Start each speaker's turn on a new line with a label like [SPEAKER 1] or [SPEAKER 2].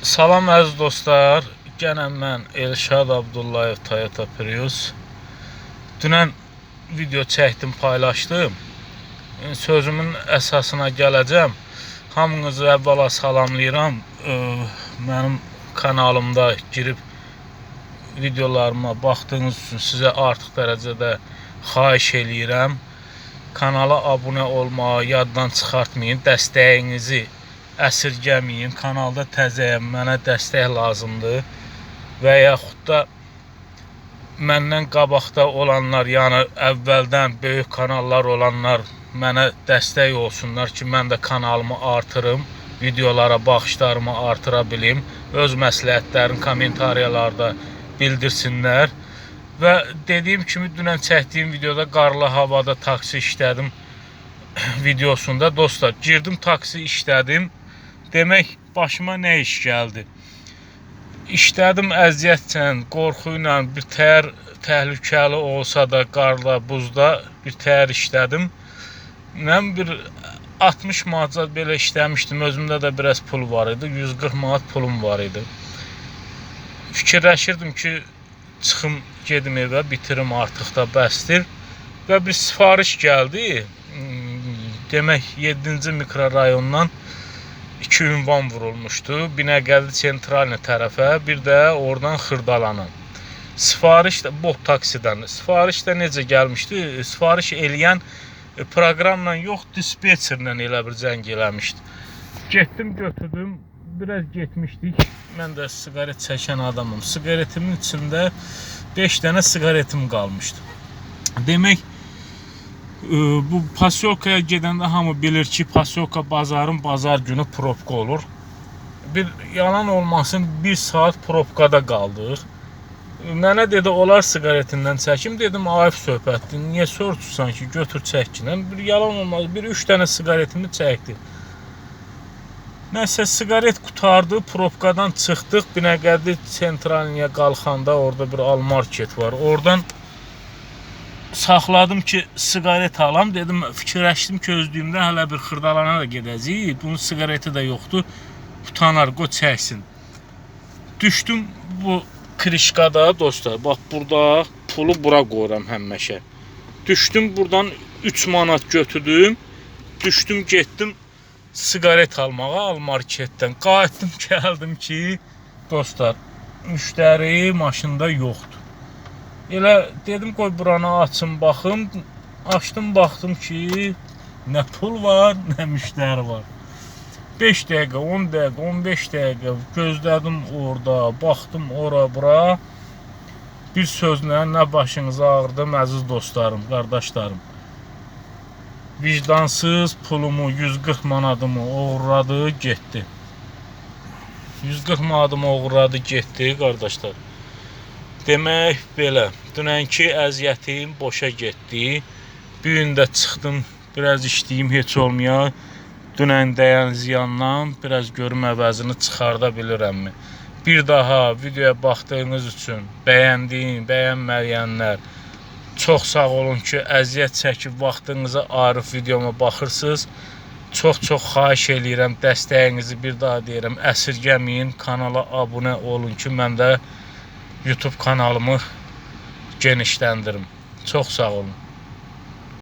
[SPEAKER 1] Salam əziz dostlar. Gənə mən Elşad Abdullayev Toyota Prius. Dünən video çəkdim, paylaşdım. Sözümün əsasına gələcəm. Hamınızı əvvəla salamlayıram. Mənim kanalımda girib videolarıma baxdığınız üçün sizə artıq dərəcədə xahiş eləyirəm. Kanala abunə olmağı yaddan çıxartmayın. Dəstəyinizi əsirgəməyin. Kanalda təzəyəm, mənə dəstək lazımdır. Və yaxud da məndən qabaqda olanlar, yəni əvvəldən böyük kanallar olanlar mənə dəstək olsunlar ki, mən də kanalımı artırım, videolara baxışlarımı artıra bilim. Öz məsləhətlərini kommentariyalarda bildirsinlər. Və dediyim kimi dünən çəkdiyim videoda qarlı havada taksi işlədim videosunda dostlar girdim taksi işlədim. Demək başıma nə iş gəldi? İşlədim əziyyətlə, qorxu ilə bir təhər təhlükəli olsa da qarla, buzda bir təhər işlədim. Mən bir 60 manat belə işləmişdim. Özümdə də biraz pul var idi. 140 manat pulum var idi. Fikirləşirdim ki, çıxım gedim evə, bitirim artıq da bəsdir. Və bir sifariş gəldi. Hmm, Demək 7-ci mikrorayondan iki ünvan vurulmuşdu. Binəqədi sentralni tərəfə, bir də oradan Xırdalana. Sifariş də bot taksidən. Sifariş də necə gəlmişdi? Sifariş eləyən e, proqramla yox, dispetçerlə elə bir zəng eləmişdi. Getdim, götürdüm. Biraz getmişdik. Mən də siqaret çəkən adamım. Siqaretimin içində 5 dənə siqaretim qalmışdı. Demək bu Pasyokaya gedəndə hamı bilir ki, Pasyoka bazarın bazar günü probka olur. Bir yalan olmasın 1 saat probkada qaldıq. Mənə dedi olar siqaretindən çəkim. Dedim ayıb söhbətdir. Niyə soruşursan ki, götür çəkinən. Bir yalan olmaz. Bir 3 dənə siqaretimi çəkdi. Nəsə siqaret qutardı, probkadan çıxdıq. Binəqədi sentralniyə qalxanda orada bir almarket var. Oradan saxladım ki, siqaret alam. Dedim, fikirləşdim ki, özlüyümdə hələ bir xırdalana da gedəcəyik. Bunun siqareti də yoxdur. Utanar, qoy çəksin. Düşdüm bu krişkada dostlar. Bax burada pulu bura qoyuram həmişə. Düşdüm buradan 3 manat götürdüm. Düşdüm, getdim siqaret almağa al marketdən. Qayıtdım, gəldim ki, dostlar, müştəri maşında yoxdur. Elə dedim qoy buranı açım baxım. Açdım baxdım ki, nə pul var, nə müştəri var. 5 dəqiqə, 10 dəqiqə, 15 dəqiqə gözlədim orada, baxdım ora bura. Bir sözlə nə başınız ağrıdı, əziz dostlarım, qardaşlarım. Vicdansız pulumu 140 manatımı oğurladı, getdi. 140 manatımı oğurladı, getdi, qardaşlar. Demək belə, dünənki əziyyətim boşa getdi. Bu gün də çıxdım, biraz işləyim heç olmaya. Dünən dəyən ziyandan biraz görüm əvəzini çıxarda bilirəmmi? Bir daha videoya baxdığınız üçün bəyəndiyin, bəyənməyənlər çox sağ olun ki, əziyyət çəkib vaxtınızı ayırıb videoma baxırsınız. Çox-çox xahiş eləyirəm, dəstəyinizi bir daha deyirəm, əsirgəməyin, kanala abunə olun ki, mən də YouTube kanalımı genişləndirim. Çox sağ olun.